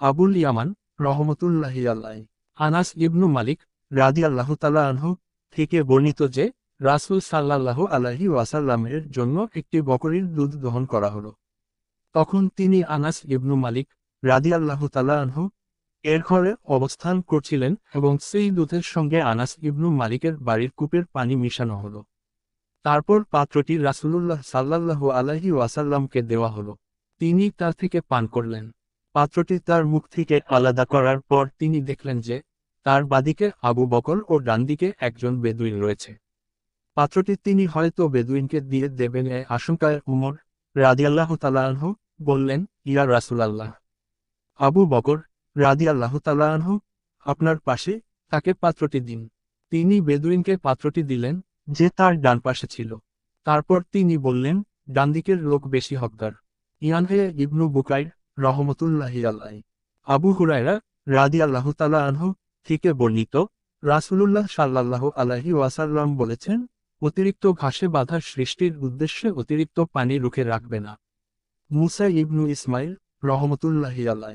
আবুল ইয়ামান রহমতুল্লাহি আল্লাহ আনাস ইবনু মালিক রাদি আল্লাহ আনহু থেকে বর্ণিত যে, রাসুল সাল্লাল্লাহু আলাহি ওয়াসাল্লামের জন্য একটি বকরির দুধ দহন করা হলো। তখন তিনি আনাস ইবনু মালিক রাদি আল্লাহ আনহু এর ঘরে অবস্থান করছিলেন এবং সেই দুধের সঙ্গে আনাস ইবনু মালিকের বাড়ির কূপের পানি মিশানো হলো। তারপর পাত্রটি রাসূলুল্লাহ সাল্লাল্লাহু আলাইহি ওয়াসাল্লামকে দেওয়া হলো। তিনি তার থেকে পান করলেন। পাত্রটি তার মুখ থেকে আলাদা করার পর তিনি দেখলেন যে, তার বাদিকে আবু বকর ও ডানদিকে একজন বেদুইন রয়েছে। পাত্রটি তিনি হয়তো বেদুইনকে দিয়ে দেবেন এ আশঙ্কায় উমর রাদিয়াল্লাহ তালাহু বললেন, ইয়া রাসূলাল্লাহ, আবু বকর রাদিয়াল্লাহ তালাহু আপনার পাশে তাকে পাত্রটি দিন। তিনি বেদুইনকে পাত্রটি দিলেন, যে তার ডান পাশে ছিল। তারপর তিনি বললেন, ডানদিকের লোক বেশি হকদার। ইয়ানহে ইবনু বুকাইর রহমতুল্লাহি আল্লাহ আবু হুরায়রা রাদি আল্লাহ তালা আনহু থেকে বর্ণিত, রাসূলুল্লাহ সাল্লাল্লাহ আলাহি ওয়াসাল্লাম বলেছেন, অতিরিক্ত ঘাসে বাঁধার সৃষ্টির উদ্দেশ্যে অতিরিক্ত পানি রুখে রাখবে না। মুসা ইবনু ইসমাইল রহমতুল্লাহি আল্লাহ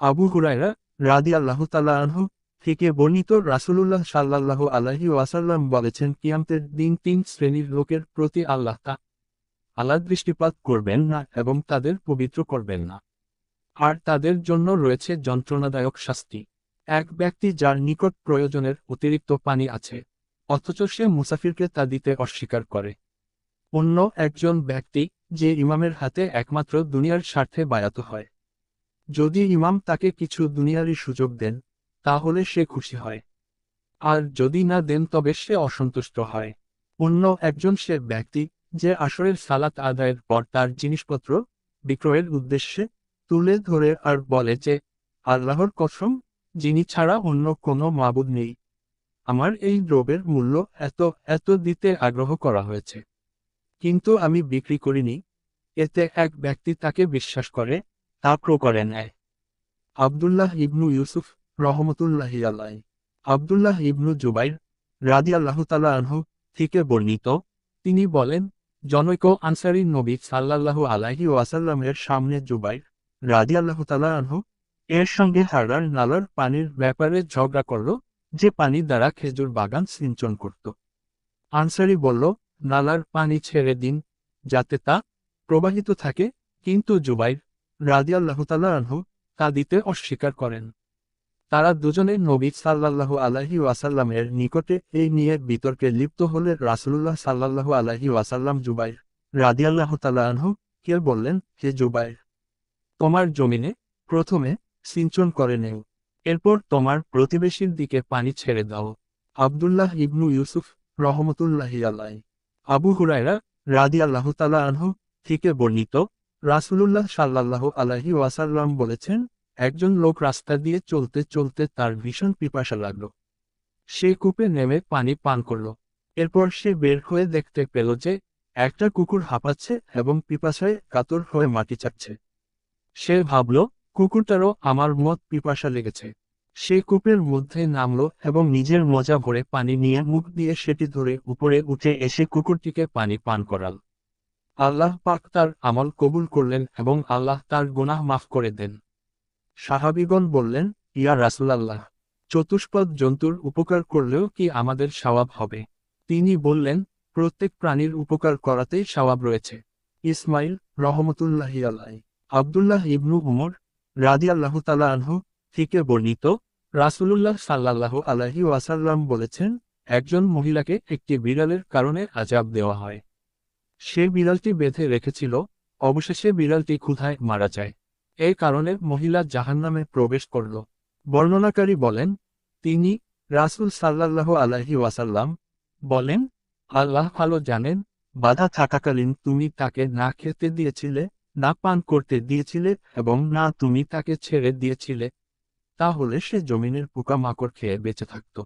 আবু হুরায়রা রাদি আল্লাহ তালা আনহু থেকে বর্ণিত, রাসূলুল্লাহ সাল্লাল্লাহু আলাইহি ওয়াসাল্লাম বলেছেন, কিয়ামতের দিন তিন শ্রেণির লোকের প্রতি আল্লাহ তা আল্লাহ দৃষ্টিপাত করবেন না এবং তাদের পবিত্র করবেন না। আর তাদের জন্য রয়েছে যন্ত্রণাদায়ক শাস্তি। এক ব্যক্তি যার নিকট প্রয়োজনের অতিরিক্ত পানি আছে, অথচ সে মুসাফিরকে তা দিতে অস্বীকার করে। অন্য একজন ব্যক্তি, যে ইমামের হাতে একমাত্র দুনিয়ার স্বার্থে বায়াত হয়। যদি ইমাম তাকে কিছু দুনিয়ারই সুযোগ দেন, তাহলে সে খুশি হয়। আর যদি না দেন, তবে সে অসন্তুষ্ট হয়। অন্য একজন সে ব্যক্তি, যে আসরের সালাত আদায়ের পর তার জিনিসপত্র বিক্রয়ের উদ্দেশ্যে তুলে ধরে আর বলে যে, আল্লাহর কসম, যিনি ছাড়া অন্য কোনো মাবুদ নেই। আমার এই দ্রব্যের মূল্য এত এত দিতে আগ্রহ করা হয়েছে। কিন্তু আমি বিক্রি করিনি। এতে এক ব্যক্তি তাকে বিশ্বাস করে, তা করে নেয়। আবদুল্লাহ ইবনু ইউসুফ রহমতুল্লাহি আল্লাহ আবদুল্লাহ ইবনু জুবাইর রাদি আল্লাহ আনহু থেকে বর্ণিত, তিনি বলেন, জনৈক আনসারি নবী সাল্লাল্লাহু আলাইহি ওয়াসাল্লামের সামনে জুবাইর রাদি আল্লাহ এর সঙ্গে হারার নালার পানির ব্যাপারে ঝগড়া করল, যে পানি দ্বারা খেজুর বাগান সিঞ্চন করত। আনসারি বলল, নালার পানি ছেড়ে দিন, যাতে তা প্রবাহিত থাকে। কিন্তু জুবাইর রাদি আল্লাহ আনহু তা দিতে অস্বীকার করেন। তারা দুজনে নবী সাল্লাল্লাহু আলাহি ওয়াসাল্লামের নিকটে এই নিয়ে বিতর্কে লিপ্ত হলে রাসুলুল্লাহ সাল্লাল্লাহু আলাহি ওয়াসাল্লাম জুবাইর রাদিয়াল্লাহ তালাহু কে বললেন, হে জুবাইর তোমার জমিনে প্রথমে সিঞ্চন করে নেও। এরপর তোমার প্রতিবেশীর দিকে পানি ছেড়ে দাও। আবদুল্লাহ ইবনু ইউসুফ রহমতুল্লাহি আল্লাহ আবু হুরায়রা রাদি আল্লাহ তালা আনহু থেকে বর্ণিত, রাসুলুল্লাহ সাল্লাল্লাহু আলাহি ওয়াসাল্লাম বলেছেন, একজন লোক রাস্তা দিয়ে চলতে চলতে তার ভীষণ পিপাসা লাগল। সে কূপে নেমে পানি পান করল। এরপর সে বের হয়ে দেখতে পেল যে একটা কুকুর হাঁপাচ্ছে এবং পিপাসায় কাতর হয়ে মাটি চাচ্ছে সে ভাবল, কুকুরটারও আমার মত পিপাসা লেগেছে। সে কূপের মধ্যে নামল এবং নিজের মজা ভরে পানি নিয়ে মুখ দিয়ে সেটি ধরে উপরে উঠে এসে কুকুরটিকে পানি পান করাল। আল্লাহ পাক তার আমল কবুল করলেন এবং আল্লাহ তার গুনাহ মাফ করে দেন। সাহাবিগণ বললেন, ইয়া রাসুলাল্লাহ, চতুষ্পদ জন্তুর উপকার করলেও কি আমাদের সওয়াব হবে? তিনি বললেন, প্রত্যেক প্রাণীর উপকার করাতেই সওয়াব রয়েছে। ইসমাইল রহমতুল্লাহি আল্লাহ আবদুল্লাহ ইবনু উমর রাদি আল্লাহ তালা আনহু থেকে বর্ণিত রাসুলুল্লাহ সাল্লাহ আলাহি ওয়াসাল্লাম বলেছেন, একজন মহিলাকে একটি বিড়ালের কারণে আজাব দেওয়া হয়। সে বিড়ালটি বেঁধে রেখেছিল, অবশেষে বিড়ালটি ক্ষুধায় মারা যায়। এই কারণে মহিলা জাহান্নামে প্রবেশ করল। বর্ণনাকারী বলেন, তিনি রাসুল সাল্লাল্লাহু আলাহি ওয়াসাল্লাম বলেন, আল্লাহ ভালো জানেন, বাধা থাকাকালীন তুমি তাকে না খেতে দিয়েছিলে না পান করতে দিয়েছিলে এবং না তুমি তাকে ছেড়ে দিয়েছিলে, তাহলে সে জমিনের পোকামাকড় খেয়ে বেঁচে থাকত।